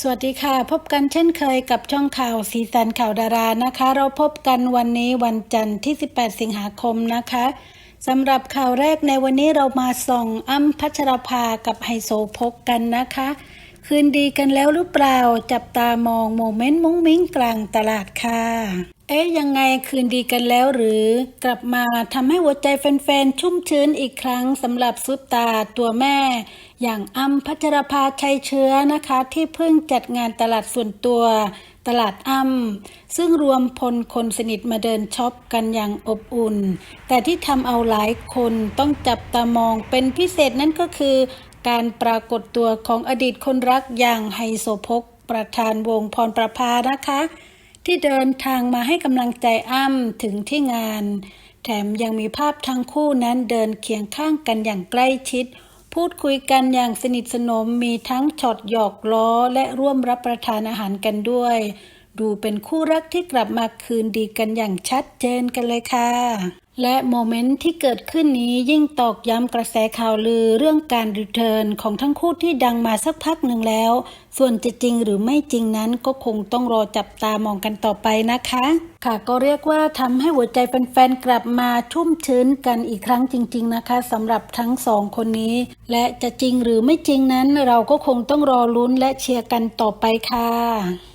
สวัสดีค่ะ พบกันเช่นเคยกับช่องข่าวสีสันข่าวดารานะคะ เราพบกันวันนี้วันจันทร์ที่ 18 สิงหาคมนะคะสำหรับข่าวแรกในวันนี้เรามาส่องอ้ำพัชรภากับไฮโซพกกันนะคะ คืนดีกันแล้วหรือเปล่าจับตามองโมเมนต์มุ้งมิ้งกลางตลาดค่ะ เอ๊ยยังไงคืนดีกันแล้วหรือกลับมาทำให้หัวใจแฟนๆ ชุ่มชื้นอีกครั้งสำหรับซุปตาตัวแม่ อย่างอ้ำพัชรภาชัยเชื้อนะคะ ที่เพิ่งจัดงานตลาดส่วนตัวตลาดอ้ำซึ่งรวมพลคนสนิทมาเดินช็อปกันอย่างอบอุ่น แต่ที่ทำเอาหลายคนต้องจับตามองเป็นพิเศษนั่นก็คือ การปรากฏตัวของอดีตคนรักอย่างไฮโซพกประธานวงพรประภานะคะ ที่เดินทางมาให้กำลังใจอ้ำถึงที่งาน แถมยังมีภาพทั้งคู่นั้นเดินเคียงข้างกันอย่างใกล้ชิด พูดคุยกันอย่างสนิทสนมมีทั้งช็อตหยอกล้อและร่วมรับประทานอาหารกันด้วย ดูเป็นคู่รักที่กลับมาคืนดีกันอย่างชัดเจนกันเลยค่ะ และโมเมนต์ที่เกิดขึ้นนี้ยิ่งตอกย้ำกระแสข่าวลือเรื่องการรีเทิร์นของทั้งคู่ที่ดังมาสักพักหนึ่งแล้ว ส่วนจะจริงหรือไม่จริงนั้นก็คงต้องรอจับตามองกันต่อไปนะคะ ค่ะก็เรียกว่าทำให้หัวใจแฟนๆกลับมาชุ่มชื้นกันอีกครั้งจริง ๆนะคะสำหรับทั้งสองคนนี้ และจะจริงหรือไม่จริงนั้นเราก็คงต้องรอลุ้นและเชียร์กันต่อไปค่ะ